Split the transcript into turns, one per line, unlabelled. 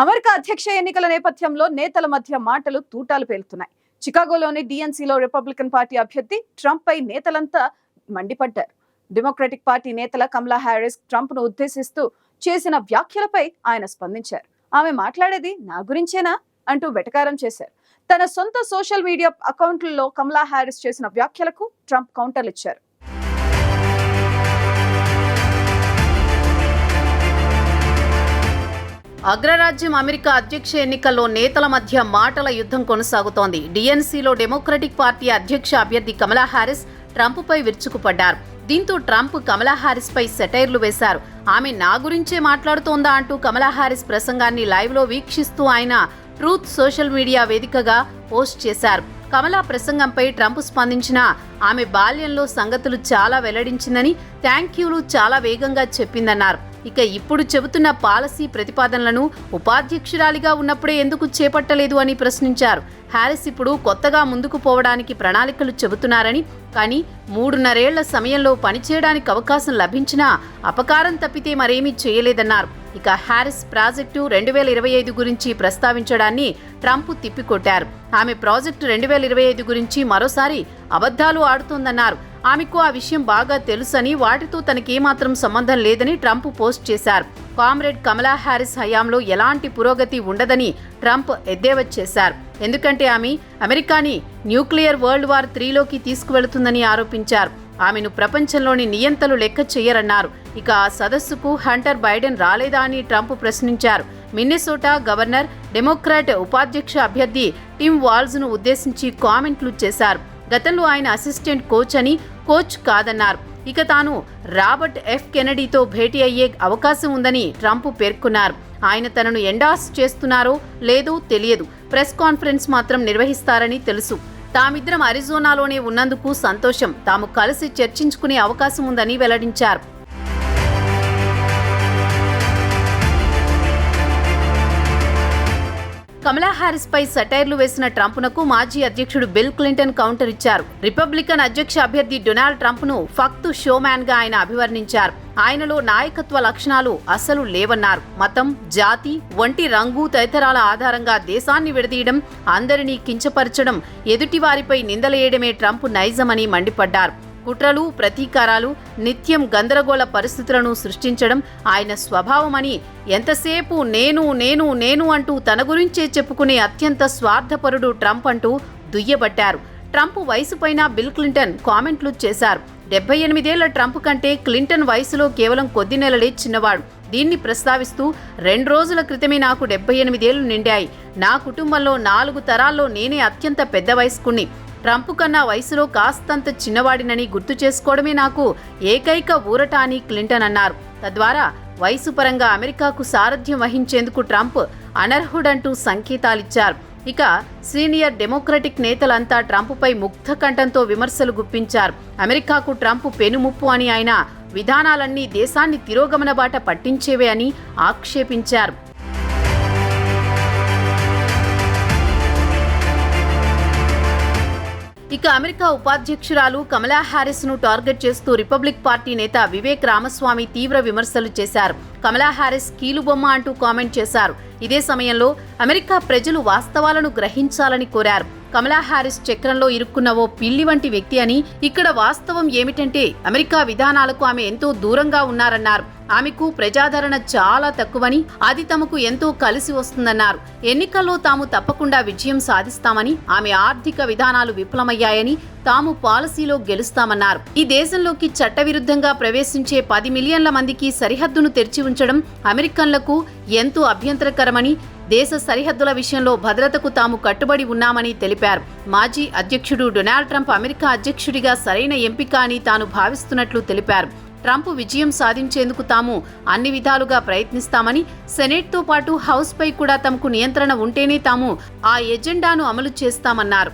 America అధ్యక్ష ఎన్నికల నేపథ్యంలో నేతల మధ్య మాటలు తూటాలు పేలుతున్నాయి. చికాగోలోని డిఎన్సీలో రిపబ్లికన్ పార్టీ అభ్యర్థి ట్రంప్ పై నేతలంతా మండిపడ్డారు. డెమోక్రటిక్ పార్టీ నేతల కమలా హ్యారిస్ ట్రంప్ను ఉద్దేశిస్తూ చేసిన వ్యాఖ్యలపై ఆయన స్పందించారు. ఆమె మాట్లాడేది నా గురించేనా? అంటూ వెటకారం చేశారు. తన సొంత సోషల్ మీడియా అకౌంట్లలో కమలా హ్యారిస్ చేసిన వ్యాఖ్యలకు ట్రంప్ కౌంటర్లు ఇచ్చారు.
అగ్రరాజ్యం అమెరికా అధ్యక్ష ఎన్నికల్లో నేతల మధ్య మాటల యుద్ధం కొనసాగుతోంది. డిఎన్సీలో డెమోక్రటిక్ పార్టీ అధ్యక్ష అభ్యర్థి కమలా హారిస్ ట్రంప్పై విరుచుకుపడ్డారు. దీంతో ట్రంప్ కమలా హారిస్పై సెటైర్లు వేశారు. ఆమె నా గురించే మాట్లాడుతోందా అంటూ కమలా హారిస్ ప్రసంగాన్ని లైవ్లో వీక్షిస్తూ ఆయన ట్రూత్ సోషల్ మీడియా వేదికగా పోస్ట్ చేశారు. కమలా ప్రసంగంపై ట్రంప్ స్పందించిన ఆమె బాల్యంలో సంగతులు చాలా వెల్లడించిందని థ్యాంక్ యూలు చాలా వేగంగా చెప్పిందన్నారు. ఇక ఇప్పుడు చెబుతున్న పాలసీ ప్రతిపాదనలను ఉపాధ్యక్షురాలిగా ఉన్నప్పుడే ఎందుకు చేపట్టలేదు అని ప్రశ్నించారు. హ్యారిస్ ఇప్పుడు కొత్తగా ముందుకు పోవడానికి ప్రణాళికలు చెబుతున్నారని కానీ మూడున్నరేళ్ళ సమయంలో పనిచేయడానికి అవకాశం లభించినా అపకారం తప్పితే మరేమీ చేయలేదన్నారు. ఇక హ్యారిస్ ప్రాజెక్టు రెండు వేల ఇరవై ఐదు గురించి ప్రస్తావించడాన్ని ట్రంప్ తిప్పికొట్టారు. ఆమె ప్రాజెక్టు రెండు వేల ఇరవై ఐదు గురించి మరోసారి అబద్ధాలు ఆడుతోందన్నారు. ఆమెకు ఆ విషయం బాగా తెలుసని వాటితో తనకేమాత్రం సంబంధం లేదని ట్రంప్ పోస్ట్ చేశారు. కామ్రేడ్ కమలా హ్యారిస్ హయాంలో ఎలాంటి పురోగతి ఉండదని ట్రంప్ ఎద్దేవా చేశారు. ఎందుకంటే ఆమె అమెరికాని న్యూక్లియర్ వరల్డ్ వార్ త్రీలోకి తీసుకువెళుతుందని ఆరోపించారు. ఆమెను ప్రపంచంలోని నియంతలు లెక్క చేయరన్నారు. ఇక ఆ సదస్సుకు హంటర్ బైడెన్ రాలేదా అని ట్రంప్ ప్రశ్నించారు. మిన్నెసోటా గవర్నర్ డెమోక్రాట్ ఉపాధ్యక్ష అభ్యర్థి టిమ్ వాల్జ్ను ఉద్దేశించి కామెంట్లు చేశారు. గతంలో ఆయన అసిస్టెంట్ కోచ్ అని కోచ్ కాదన్నారు. ఇక తాను రాబర్ట్ ఎఫ్ కెనడీతో భేటీ అయ్యే అవకాశం ఉందని ట్రంప్ పేర్కొన్నారు. ఆయన తనను ఎండాస్ చేస్తున్నారో లేదో తెలియదు. ప్రెస్ కాన్ఫరెన్స్ మాత్రం నిర్వహిస్తారని తెలుసు. తామిద్దరం అరిజోనాలోనే ఉన్నందుకు సంతోషం. తాము కలిసి చర్చించుకునే అవకాశం ఉందని వెల్లడించారు. కమలా హారిస్ పై సెటైర్లు వేసిన ట్రంప్నకు మాజీ అధ్యక్షుడు బిల్ క్లింటన్ కౌంటర్ ఇచ్చారు. రిపబ్లికన్ అధ్యక్ష అభ్యర్థి డొనాల్డ్ ట్రంప్ను ఫక్తు షోమ్యాన్గా ఆయన అభివర్ణించారు. ఆయనలో నాయకత్వ లక్షణాలు అస్సలు లేవన్నారు. మతం జాతి వంటి రంగు తదితరాల ఆధారంగా దేశాన్ని విడదీయడం అందరినీ కించపరచడం ఎదుటివారిపై నిందలేయడమే ట్రంప్ నైజమని మండిపడ్డారు. కుట్రలు ప్రతీకారాలు నిత్యం గందరగోళ పరిస్థితులను సృష్టించడం ఆయన స్వభావమని ఎంతసేపు నేను నేను నేను అంటూ తన గురించే చెప్పుకునే అత్యంత స్వార్థపరుడు ట్రంప్ అంటూ దుయ్యబట్టారు. ట్రంప్ వయసుపైన బిల్ క్లింటన్ కామెంట్లు చేశారు. డెబ్బై ఎనిమిదేళ్ళ ట్రంప్ కంటే క్లింటన్ వయసులో కేవలం కొద్ది నెలలే చిన్నవాడు. దీన్ని ప్రస్తావిస్తూ రెండు రోజుల క్రితమే నాకు డెబ్బై ఎనిమిదేళ్ళు నిండాయి. నా కుటుంబంలో నాలుగు తరాల్లో నేనే అత్యంత పెద్ద వయస్కుణ్ణి. ట్రంప్ కన్నా వయసులో కాస్తంత చిన్నవాడినని గుర్తు చేసుకోవడమే నాకు ఏకైక ఊరట అని క్లింటన్ అన్నారు. తద్వారా వయసు పరంగా అమెరికాకు సారథ్యం వహించేందుకు ట్రంప్ అనర్హుడంటూ సంకేతాలిచ్చారు. ఇక సీనియర్ డెమోక్రటిక్ నేతలంతా ట్రంప్పై ముగ్ధ కంఠంతో విమర్శలు గుప్పించారు. అమెరికాకు ట్రంప్ పెనుముప్పు అని ఆయన విధానాలన్నీ దేశాన్ని తిరోగమన బాట పట్టించేవే అని ఆక్షేపించారు. ఇక అమెరికా ఉపాధ్యక్షురాలు కమలా హ్యారిస్ను టార్గెట్ చేస్తూ రిపబ్లిక్ పార్టీ నేత వివేక్ రామస్వామి తీవ్ర విమర్శలు చేశారు. కమలా హారిస్ కీలుబొమ్మ అంటూ కామెంట్ చేశారు. ఇదే సమయంలో అమెరికా ప్రజలు వాస్తవాలను గ్రహించాలని కోరారు. కమలా హారిస్ చక్రంలో ఇరుక్కున్న ఓ పిల్లి వంటి వ్యక్తి అని ఇక్కడ వాస్తవం ఏమిటంటే అమెరికా విధానాలకు ఆమె ఎంతో దూరంగా ఉన్నారన్నారు. ఆమెకు ప్రజాదరణ చాలా తక్కువని అది తమకు ఎంతో కలిసి వస్తుందన్నారు. ఎన్నికల్లో తాము తప్పకుండా విజయం సాధిస్తామని ఆమె ఆర్థిక విధానాలు విఫలమయ్యాయని తాము పాలసీలో గెలుస్తామన్నారు. ఈ దేశంలోకి చట్టవిరుద్ధంగా ప్రవేశించే పది మిలియన్ల మందికి సరిహద్దును తెరిచి ఉంచడం అమెరికన్లకు ఎంతో అభ్యంతరకరమని దేశ సరిహద్దుల విషయంలో భద్రతకు తాము కట్టుబడి ఉన్నామని తెలిపారు. మాజీ అధ్యక్షుడు డొనాల్డ్ ట్రంప్ అమెరికా అధ్యక్షుడిగా సరైన ఎంపిక అని తాను భావిస్తున్నట్లు తెలిపారు. ట్రంప్ విజయం సాధించేందుకు తాము అన్ని విధాలుగా ప్రయత్నిస్తామని సెనేట్తో పాటు హౌస్పై కూడా తమకు నియంత్రణ ఉంటేనే తాము ఆ ఎజెండాను అమలు చేస్తామన్నారు.